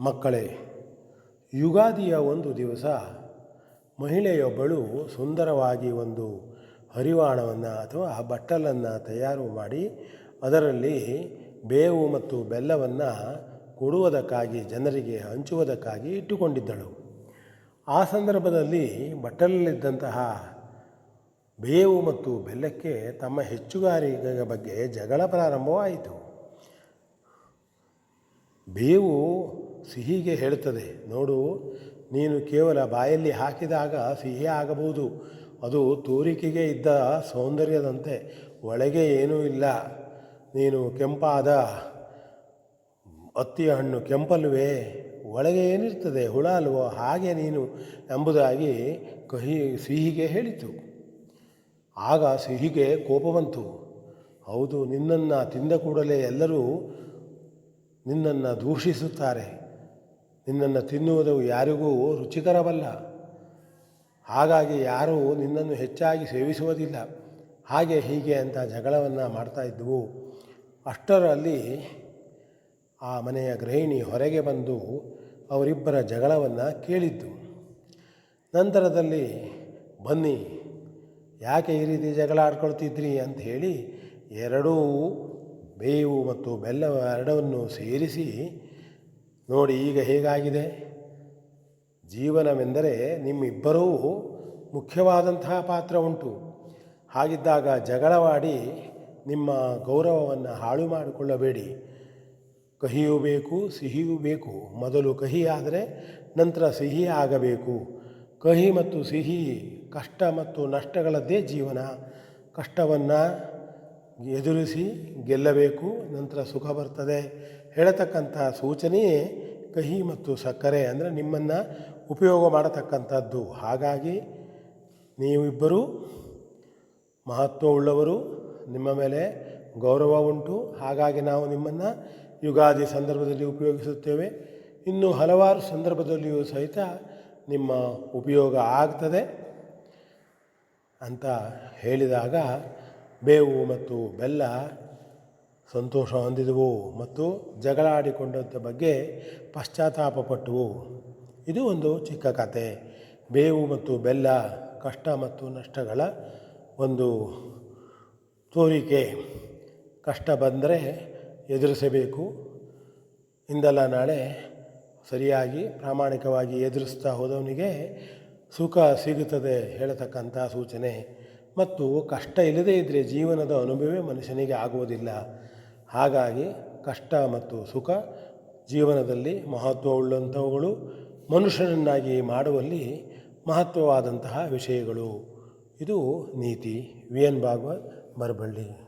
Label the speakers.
Speaker 1: ಮಕ್ಕಳೇ, ಯುಗಾದಿಯ ಒಂದು ದಿವಸ ಮಹಿಳೆಯೊಬ್ಬಳು ಸುಂದರವಾಗಿ ಒಂದು ಹರಿವಾಣವನ್ನು ಅಥವಾ ಬಟ್ಟಲನ್ನು ತಯಾರು ಮಾಡಿ ಅದರಲ್ಲಿ ಬೇವು ಮತ್ತು ಬೆಲ್ಲವನ್ನು ಕೊಡುವುದಕ್ಕಾಗಿ, ಜನರಿಗೆ ಹಂಚುವುದಕ್ಕಾಗಿ ಇಟ್ಟುಕೊಂಡಿದ್ದಳು. ಆ ಸಂದರ್ಭದಲ್ಲಿ ಬಟ್ಟಲಲ್ಲಿದ್ದಂತಹ ಬೇವು ಮತ್ತು ಬೆಲ್ಲಕ್ಕೆ ತಮ್ಮ ಹೆಚ್ಚುಗಾರಿಕೆಯ ಬಗ್ಗೆ ಜಗಳ ಪ್ರಾರಂಭವಾಯಿತು. ಬೇವು ಸಿಹಿಗೆ ಹೇಳುತ್ತದೆ ನೋಡು, ನೀನು ಕೇವಲ ಬಾಯಲ್ಲಿ ಹಾಕಿದಾಗ ಸಿಹಿ ಆಗಬಹುದು. ಅದು ತೋರಿಕೆಗೆ ಇದ್ದ ಸೌಂದರ್ಯದಂತೆ ಒಳಗೆ ಏನೂ ಇಲ್ಲ. ನೀನು ಕೆಂಪಾದ ಅತ್ತಿಯ ಹಣ್ಣು ಕೆಂಪಲ್ವೇ ಒಳಗೆ ಏನಿರ್ತದೆ? ಹುಳ ಅಲ್ವೋ ಹಾಗೆ ನೀನು ಎಂಬುದಾಗಿ ಕಹಿ ಸಿಹಿಗೆ ಹೇಳಿತು. ಆಗ ಸಿಹಿಗೆ ಕೋಪ ಬಂತು. ಹೌದು, ನಿನ್ನನ್ನು ತಿಂದ ಕೂಡಲೇ ಎಲ್ಲರೂ ನಿನ್ನನ್ನು ದೂಷಿಸುತ್ತಾರೆ. ನಿನ್ನನ್ನು ತಿನ್ನುವುದು ಯಾರಿಗೂ ರುಚಿಕರವಲ್ಲ. ಹಾಗಾಗಿ ಯಾರೂ ನಿನ್ನನ್ನು ಹೆಚ್ಚಾಗಿ ಸೇವಿಸುವುದಿಲ್ಲ. ಹಾಗೆ ಹೀಗೆ ಅಂತ ಜಗಳವನ್ನು ಇದ್ದವು ಅಷ್ಟರಲ್ಲಿ ಆ ಮನೆಯ ಗೃಹಿಣಿ ಹೊರಗೆ ಬಂದು ಅವರಿಬ್ಬರ ಜಗಳವನ್ನು ಕೇಳಿದ್ದು. ನಂತರದಲ್ಲಿ, ಬನ್ನಿ, ಯಾಕೆ ಈ ರೀತಿ ಜಗಳ ಆಡ್ಕೊಳ್ತಿದ್ರಿ? ಅಂತ ಹೇಳಿ, ಎರಡೂ ಬೇವು ಮತ್ತು ಬೆಲ್ಲ ಎರಡವನ್ನು ಸೇರಿಸಿ ನೋಡಿ ಈಗ ಹೇಗಾಗಿದೆ? ಜೀವನವೆಂದರೆ ನಿಮ್ಮಿಬ್ಬರೂ ಮುಖ್ಯವಾದಂತಹ ಪಾತ್ರ ಉಂಟು. ಹಾಗಿದ್ದಾಗ ಜಗಳವಾಡಿ ನಿಮ್ಮ ಗೌರವವನ್ನು ಹಾಳು ಮಾಡಿಕೊಳ್ಳಬೇಡಿ. ಕಹಿಯೂ ಬೇಕು, ಸಿಹಿಯೂ ಬೇಕು. ಮೊದಲು ಕಹಿ ಆದರೆ ನಂತರ ಸಿಹಿ ಆಗಬೇಕು. ಕಹಿ ಮತ್ತು ಸಿಹಿ ಕಷ್ಟ ಮತ್ತು ನಷ್ಟಗಳದ್ದೇ ಜೀವನ. ಕಷ್ಟವನ್ನು ಎದುರಿಸಿ ಗೆಲ್ಲಬೇಕು, ನಂತರ ಸುಖ ಬರ್ತದೆ ಹೇಳತಕ್ಕಂಥ ಸೂಚನೆಯೇ ಕಹಿ ಮತ್ತು ಸಕ್ಕರೆ ಅಂದರೆ ನಿಮ್ಮನ್ನು ಉಪಯೋಗ ಮಾಡತಕ್ಕಂಥದ್ದು. ಹಾಗಾಗಿ ನೀವಿಬ್ಬರೂ ಮಹತ್ವವುಳ್ಳವರು ನಿಮ್ಮ ಮೇಲೆ ಗೌರವ ಉಂಟು. ಹಾಗಾಗಿ ನಾವು ನಿಮ್ಮನ್ನು ಯುಗಾದಿ ಸಂದರ್ಭದಲ್ಲಿ ಉಪಯೋಗಿಸುತ್ತೇವೆ. ಇನ್ನು ಹಲವಾರು ಸಂದರ್ಭದಲ್ಲಿಯೂ ಸಹಿತ ನಿಮ್ಮ ಉಪಯೋಗ ಆಗ್ತದೆ ಅಂತ ಹೇಳಿದಾಗ ಬೇವು ಮತ್ತು ಬೆಲ್ಲ ಸಂತೋಷ ಹೊಂದಿದವು ಮತ್ತು ಜಗಳ ಆಡಿಕೊಂಡಂಥ ಬಗ್ಗೆ ಪಶ್ಚಾತ್ತಾಪಪಟ್ಟವು. ಇದು ಒಂದು ಚಿಕ್ಕ ಕತೆ. ಬೇವು ಮತ್ತು ಬೆಲ್ಲ ಕಷ್ಟ ಮತ್ತು ನಷ್ಟಗಳ ಒಂದು ತೋರಿಕೆ. ಕಷ್ಟ ಬಂದರೆ ಎದುರಿಸಬೇಕು. ಇಂದಲ್ಲ ನಾಳೆ ಸರಿಯಾಗಿ ಪ್ರಾಮಾಣಿಕವಾಗಿ ಎದುರಿಸ್ತಾ ಹೋದವನಿಗೆ ಸುಖ ಸಿಗುತ್ತದೆ ಹೇಳತಕ್ಕಂಥ ಸೂಚನೆ. ಮತ್ತು ಕಷ್ಟ ಇಲ್ಲದೇ ಇದ್ದರೆ ಜೀವನದ ಅನುಭವವೇ ಮನುಷ್ಯನಿಗೆ ಆಗುವುದಿಲ್ಲ. ಹಾಗಾಗಿ ಕಷ್ಟ ಮತ್ತು ಸುಖ ಜೀವನದಲ್ಲಿ ಮಹತ್ವವುಳ್ಳಂಥವುಗಳು ಮನುಷ್ಯನನ್ನಾಗಿ ಮಾಡುವಲ್ಲಿ ಮಹತ್ವವಾದಂತಹ ವಿಷಯಗಳು. ಇದು ನೀತಿ. V N Bhagwat Marballi.